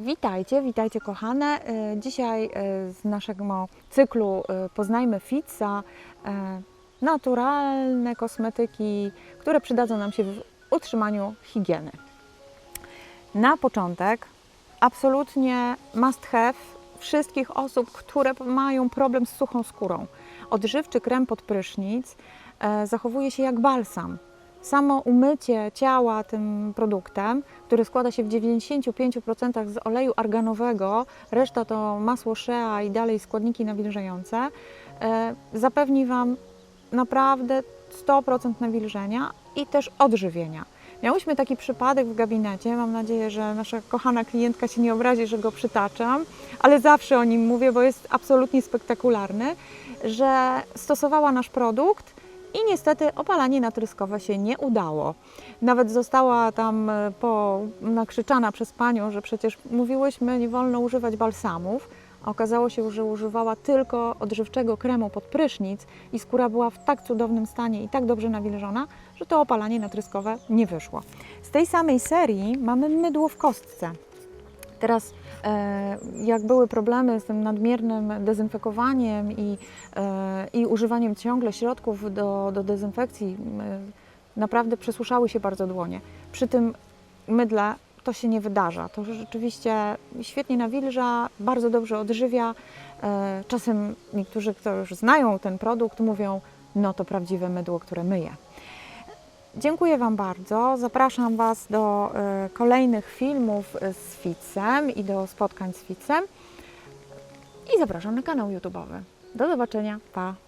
Witajcie, witajcie kochane. E, Dzisiaj e, z naszego cyklu e, Poznajmy Fitza naturalne kosmetyki, które przydadzą nam się w utrzymaniu higieny. Na początek absolutnie must have wszystkich osób, które mają problem z suchą skórą. Odżywczy krem pod prysznic zachowuje się jak balsam. Samo umycie ciała tym produktem, który składa się w 95% z oleju arganowego, reszta to masło shea i dalej składniki nawilżające, e, zapewni Wam naprawdę 100% nawilżenia i też odżywienia. Miałyśmy taki przypadek w gabinecie. Mam nadzieję, że nasza kochana klientka się nie obrazi, że go przytaczam, ale zawsze o nim mówię, bo jest absolutnie spektakularny, że stosowała nasz produkt i niestety opalanie natryskowe się nie udało. Nawet została tam e, po, nakrzyczana przez panią, że przecież mówiłyśmy, nie wolno używać balsamów. Okazało się, że używała tylko odżywczego kremu pod prysznic i skóra była w tak cudownym stanie i tak dobrze nawilżona, że to opalanie natryskowe nie wyszło. Z tej samej serii mamy mydło w kostce. Teraz, jak były problemy z tym nadmiernym dezynfekowaniem i, e, i używaniem ciągle środków do, do dezynfekcji, e, naprawdę przesłuszały się bardzo dłonie. Przy tym mydle to się nie wydarza. To rzeczywiście świetnie nawilża, bardzo dobrze odżywia. E, Czasem niektórzy, którzy już znają ten produkt, mówią, no to prawdziwe mydło, które myje. Dziękuję Wam bardzo. Zapraszam Was do e, kolejnych filmów e, z Ficem i do spotkań z Ficem. I zapraszam na kanał YouTube'owy. Do zobaczenia. Pa!